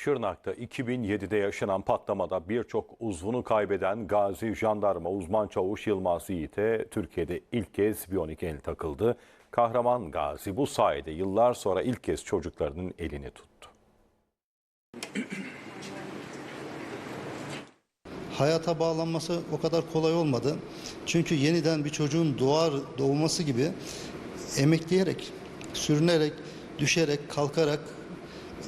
Şırnak'ta 2007'de yaşanan patlamada birçok uzvunu kaybeden Gazi Jandarma Uzman Çavuş Yılmaz Yiğit'e Türkiye'de ilk kez biyonik el takıldı. Kahraman Gazi bu sayede yıllar sonra ilk kez çocuklarının elini tuttu. hayata bağlanması o kadar kolay olmadı. Çünkü yeniden bir çocuğun doğar doğması gibi emekleyerek, sürünerek, düşerek, kalkarak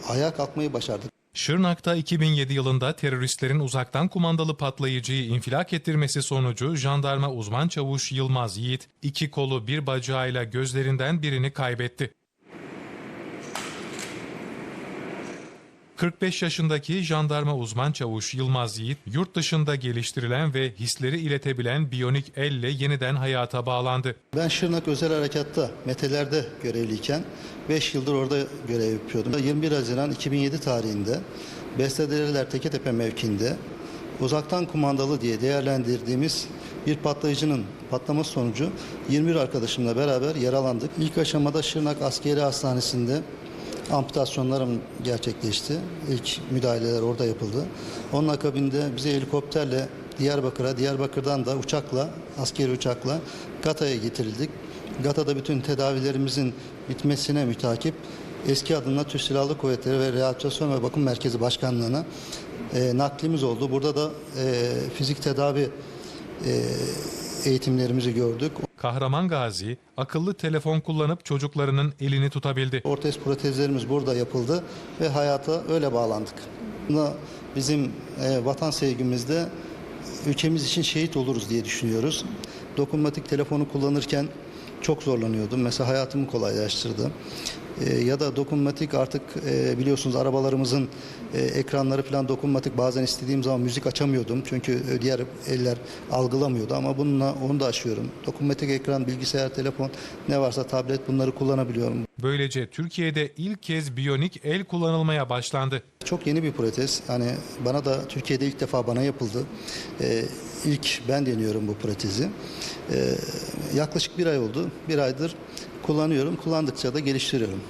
ayağa kalkmayı başardık. Şırnak'ta 2007 yılında teröristlerin uzaktan kumandalı patlayıcıyı infilak ettirmesi sonucu jandarma uzman çavuş Yılmaz Yiğit iki kolu bir bacağıyla gözlerinden birini kaybetti. 45 yaşındaki jandarma uzman çavuş Yılmaz Yiğit, yurt dışında geliştirilen ve hisleri iletebilen biyonik elle yeniden hayata bağlandı. Ben Şırnak Özel Harekat'ta Meteler'de görevliyken 5 yıldır orada görev yapıyordum. 21 Haziran 2007 tarihinde Bestederiler Teketepe mevkiinde uzaktan kumandalı diye değerlendirdiğimiz bir patlayıcının patlaması sonucu 21 arkadaşımla beraber yaralandık. İlk aşamada Şırnak Askeri Hastanesi'nde amputasyonlarım gerçekleşti. İlk müdahaleler orada yapıldı. Onun akabinde bize helikopterle Diyarbakır'a, Diyarbakır'dan da uçakla, askeri uçakla Gata'ya getirildik. Gata'da bütün tedavilerimizin bitmesine mütakip eski adına Türk Silahlı Kuvvetleri ve Rehabilitasyon ve Bakım Merkezi Başkanlığı'na e, naklimiz oldu. Burada da e, fizik tedavi e, eğitimlerimizi gördük. Kahraman Gazi, akıllı telefon kullanıp çocuklarının elini tutabildi. Ortez protezlerimiz burada yapıldı ve hayata öyle bağlandık. Bunda bizim e, vatan sevgimizde ülkemiz için şehit oluruz diye düşünüyoruz. Dokunmatik telefonu kullanırken çok zorlanıyordum. Mesela hayatımı kolaylaştırdı. E, ya da dokunmatik artık e, biliyorsunuz arabalarımızın e, ekranları falan dokunmatik bazen istediğim zaman müzik açamıyordum. Çünkü diğer eller algılamıyordu ama bununla onu da aşıyorum. Dokunmatik ekran, bilgisayar, telefon ne varsa tablet bunları kullanabiliyorum. Böylece Türkiye'de ilk kez biyonik el kullanılmaya başlandı. Çok yeni bir protez. Hani bana da Türkiye'de ilk defa bana yapıldı. Ee, ilk ben deniyorum bu protezi. Ee, yaklaşık bir ay oldu. Bir aydır kullanıyorum. Kullandıkça da geliştiriyorum.